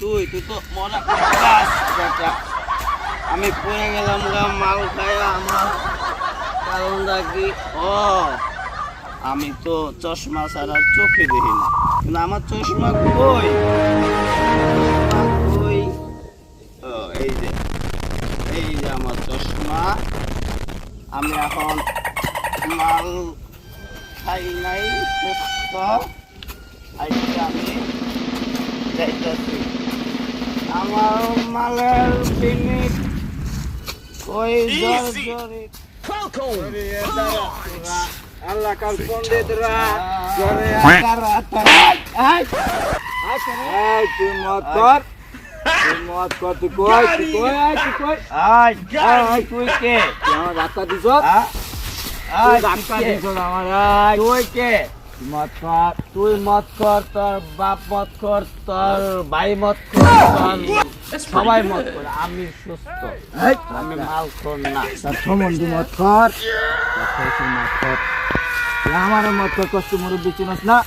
তুই তুই তো মনে আমি পড়ে গেলাম গা, মাল খাইয়া আমার কারণটা কি? ও, আমি তো চশমা ছাড়া চোখে দেখি না। কিন্তু আমার চশমা কই? কই? এই যে এই যে আমার চশমা। আমি এখন মাল খাই নাই সুস্থ আমি যাইতেছি। আমার মালের পিনিক কই জোর জোরে এলাকার পণ্ডিতরা জোরে তারা এই তুই মত কর। তুই মত কর তুই কই তুই কই তুই কই। আই আই তুই কে? আমার ধাক্কা দিছ তুই ধাক্কা দিছ আমার আই তুই কে? কর তুই মত কর তোর বাপ মত কর তোর ভাই মত কর সবাই মত কর আমি সুস্থ আমি মাল কর না। তার সম্বন্ধে মত কর মত কর তুই আমার মত কর কষ্ট না।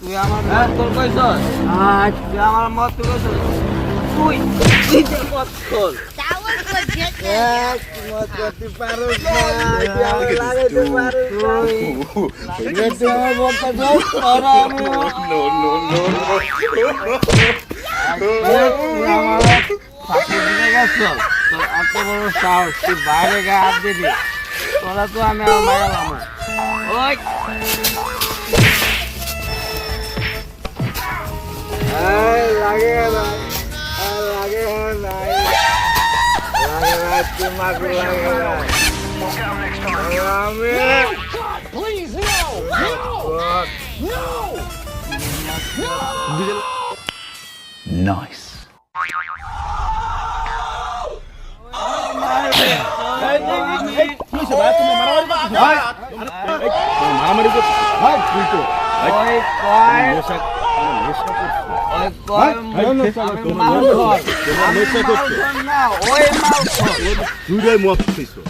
তুই আমার মত কর কইছস তুই আমার মত কইছস? তুই মত কর এত বড় সাহস তুই বাইরে গায়ে হাত দিবি তোরা তো আমি লাগে না। তোমাকে লাগে না আমি Nice. মারামারি করছিস ওই কয় নেশা নেশা করছিস ওই কয় নেশা আমি করছিস মাল ধর। আমি নেশা মাল করছিস ধর না, ওই মাল ধর। দুইটাই মদ খাইছো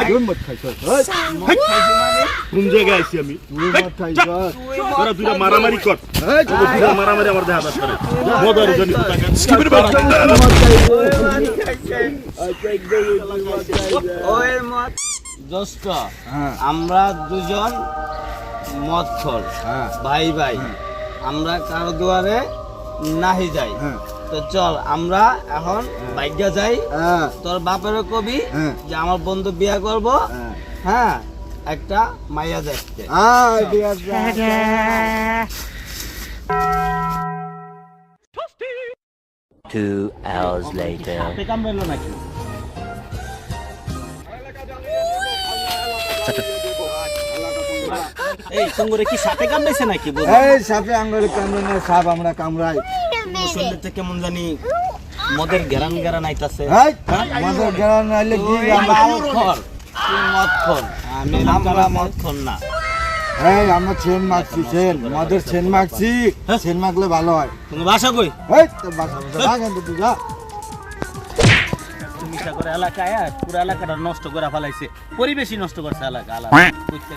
দুই মদ খাইছো কোন জায়গায় আছি আমি তোরা দুইটা মারামারি কর মারামারি আমার দেখা মদার ওই দোস্ত আমরা দুজন মদ খোর ভাই ভাই। আমরা কারও দুয়ারে নাহি যাই। তো চল আমরা এখন বাইকা যাই। তোর বাপের কবি যে আমার বন্ধু বিয়া করব। হ্যাঁ। একটা মাইয়া দেখতে Two hours later. এই সঙ্গরে কি সাপে কামড়াইছে নাকি? এই সাপে আঙ্গুল কামড়ে সাপ আমরা কামড়াই। শুনতে কেমন জানি মদের গেরান গেরান আইতাছে। এই আমাদের গ্রাম নাইলে কি আমরা তুই আমি আমরা মদ খর না। এই আমরা চেন মারছি চেন। মদের চেন মারছি চেন মারলে ভালো হয়। তুমি বাসা কই? এই তোর বাসা যা কিন্তু তুই যা। ইচ্ছা করে এলাকায় পুরো এলাকাটা নষ্ট করে ফেলাইছে। পরিবেশই নষ্ট করছে এলাকা আলাদা। বুঝতে